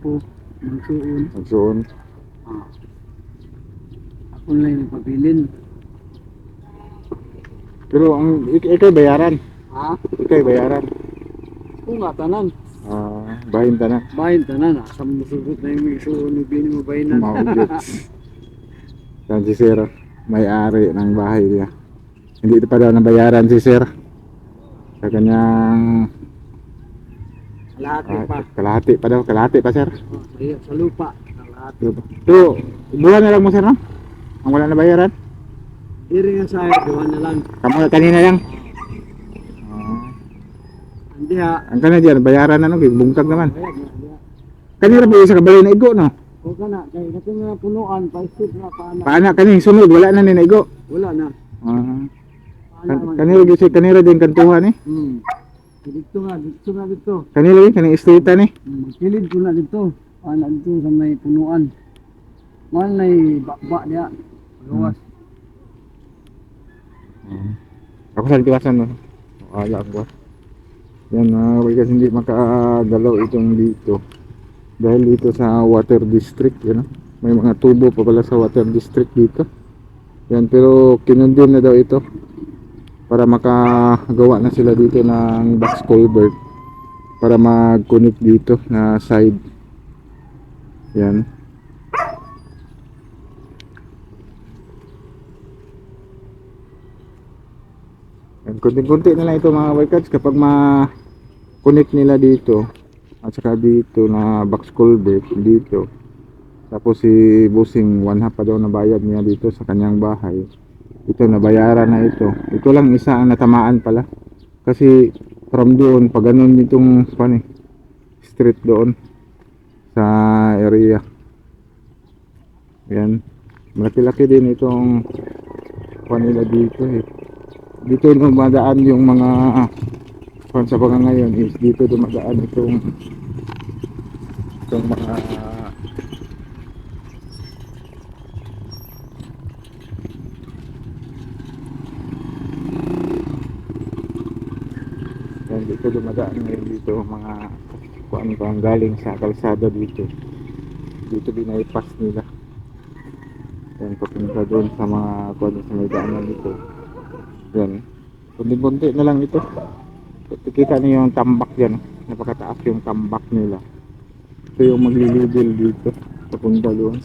Apo, magsuon. Magsuon. Ah. Ako lang yung pabilin. Pero ang ik- ikay bayaran. Ha? Ikay bayaran. Kung nga tanan. Ah, bahin ta na. Bahin tanan. Asa mo sugot na yung may suon. Bini mo bahinan. Maugits. Yan si Sir, may-ari ng bahay niya. Hindi pa daw nabayaran si Sir. Sa kanyang Kalahati ah, pa. kalahati pa daw, kalahati pa Sir. Oh, sa, lupa. Kalahati. So, buwan na lang mo Sir, no? Ang wala nabayaran? Iri nga sa'yo. Gawa na lang. Kamu kanina lang. Hindi ha. ang kana diyan bayaran na no, bungkag naman. Kanina pa isa ka bayan na igo no. O ka na. Kaya kasi nga punuan. Pa-skip na paana. Paana kani sunod wala na ni na igo. Wala na. Kan, man. kanira kanira din kantuhan ni. Hmm. Dito nga. Dito nga dito. Kanira din kani istrita ni. Hmm. Kilid ko na dito. Paana dito sa may punuan. Man may bakba niya. Gawas. Ako sa tiwasan no. Wala ko. Yan na uh, kasi hindi makagalaw itong dito. Dahil dito sa water district, you know. May mga tubo pa pala sa water district dito. Yan pero kinundin na daw ito para makagawa na sila dito ng box culvert para mag-connect dito na side. Yan. Kunti-kunti na lang ito mga workouts kapag ma-connect nila dito at saka dito na box culvert dito tapos si Busing one half pa daw na bayad niya dito sa kanyang bahay ito nabayaran na ito. Ito lang isa ang natamaan pala. Kasi from doon pag ganun itong pan eh, street doon sa area. Yan malaki-laki din itong pan nila dito eh. Dito dumadaan yung mga kung sa mga ngayon is dito dumadaan itong itong mga yan dito dumadaan ngayon dito mga kuan pa ang galing sa kalsada dito. Dito binaypas nila. Yan papunta doon sa mga kuan sa may daanan dito yan. Kunti-kunti na lang ito. Kita niyo yung tambak yan. Napakataas yung tambak nila. Ito yung maglilibel dito papunta doon.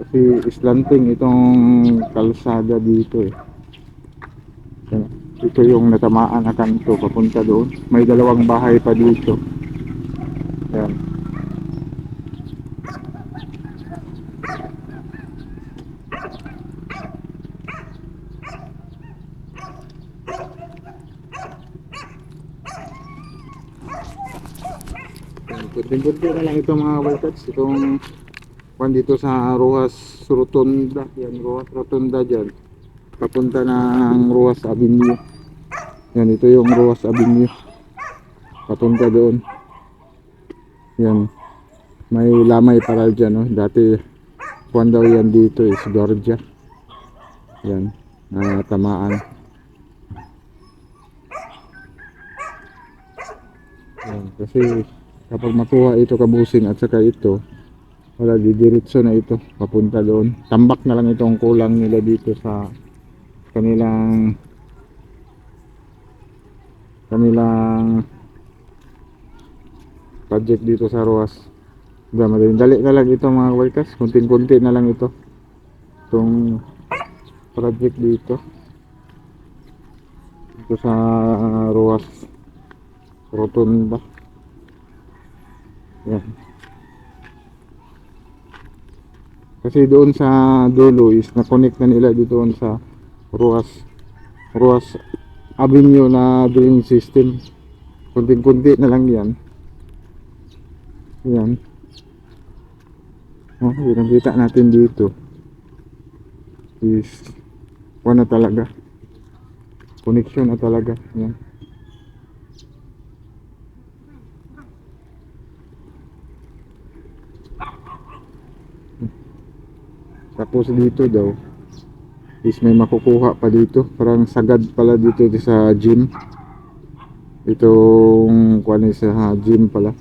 Kasi islanting itong kalsada dito eh. Ito yung natamaan na kanto papunta doon may dalawang bahay pa dito yan Kunti-kunti na lang ito mga workouts. Itong kwan dito sa Rojas Rotunda. Yan, Rojas Rotunda dyan. Papunta ng Rojas Avenue. Yan, ito yung Rojas Avenue. Papunta doon. Yan. May lamay paral dyan, no? Dati, kwan daw yan dito is Georgia. Yan. Na tamaan. Yan, kasi kapag makuha ito kabusing at saka ito wala didiretso na ito papunta doon tambak na lang itong kulang nila dito sa kanilang kanilang project dito sa Roas diba madaling dali na lang ito mga workers kunting kunti na lang ito. Itong project dito. Dito sa Roas Rotunda. Yan. Kasi doon sa dulo is na-connect na nila doon sa Ruas Ruas Avenue na drain system. Kunti-kunti na lang yan. Yan. Oh, yun ang kita natin dito. Is wala na talaga. Connection na talaga. Yan. Tapos dito daw is may makukuha pa dito. Parang sagad pala dito sa gym. Itong kuan sa gym pala.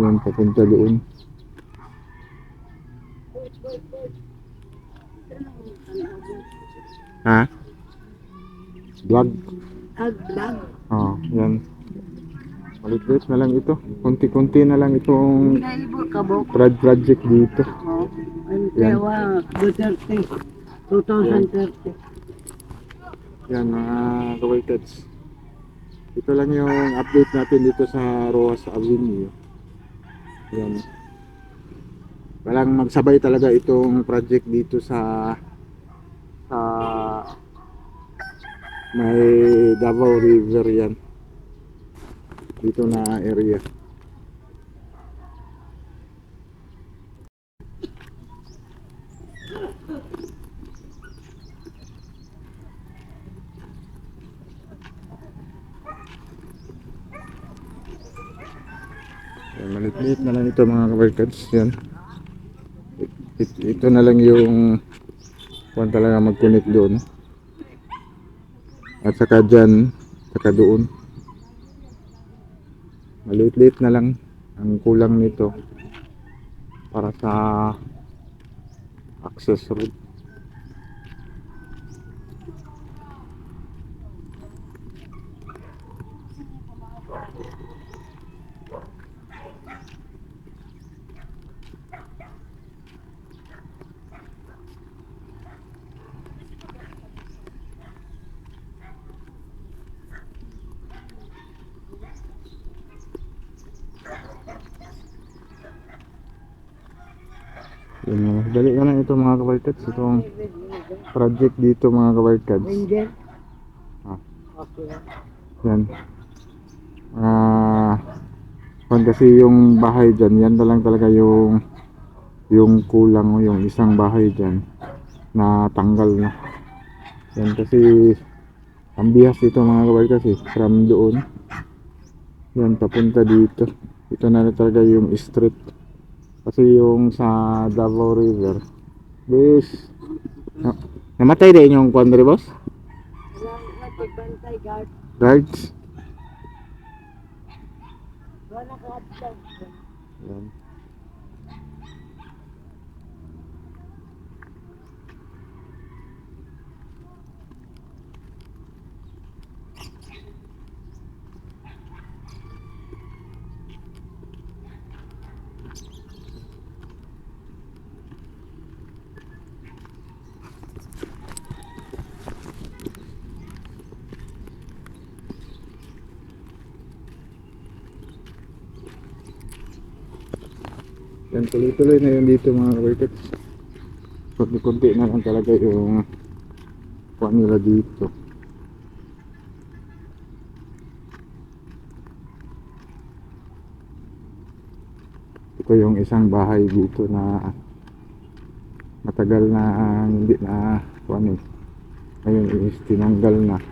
Yan, papunta doon. Ha? Vlog? Ag vlog. Oo, yan. Malit-lit na lang ito. Kunti-kunti na lang itong project dito. Oh. Yan. Duterte. 2030. Yan mga kawaiteds. Ito lang yung update natin dito sa Roas Avenue. Yan. Walang magsabay talaga itong project dito sa sa may Davao River yan. Dito na area. Yan, malit-lit na lang ito mga kabarkads. Yan. It- ito na lang yung kung talaga mag-connect doon. At saka dyan, saka doon. Maliit-liit na lang ang kulang nito para sa access road. Yun, dali na lang ito mga kabarkads. Itong project dito mga kabarkads. Ranger. Ah. Yan. Ah, kung kasi yung bahay dyan, yan na lang talaga yung yung kulang yung isang bahay dyan na tanggal na. Yan kasi ang bihas dito mga kabay kasi from doon. Yan papunta dito. Ito na talaga yung street. Kasi yung sa Davao River. Bis. Na, namatay din yung kwan rin, boss? Guards. Wala ka Yan. Tuloy-tuloy na yun dito mga kabarkats. Kunti-kunti na lang talaga yung kuha nila dito. Ito yung isang bahay dito na matagal na hindi na kuha eh. Ngayon is tinanggal na.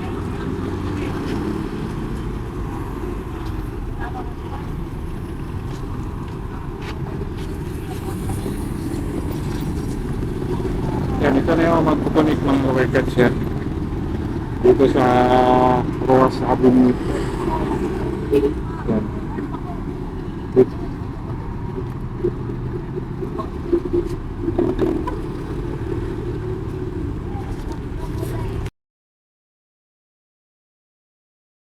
Yan, ito magpupunik ng workers yan. Dito sa Roas Avenue. Yan.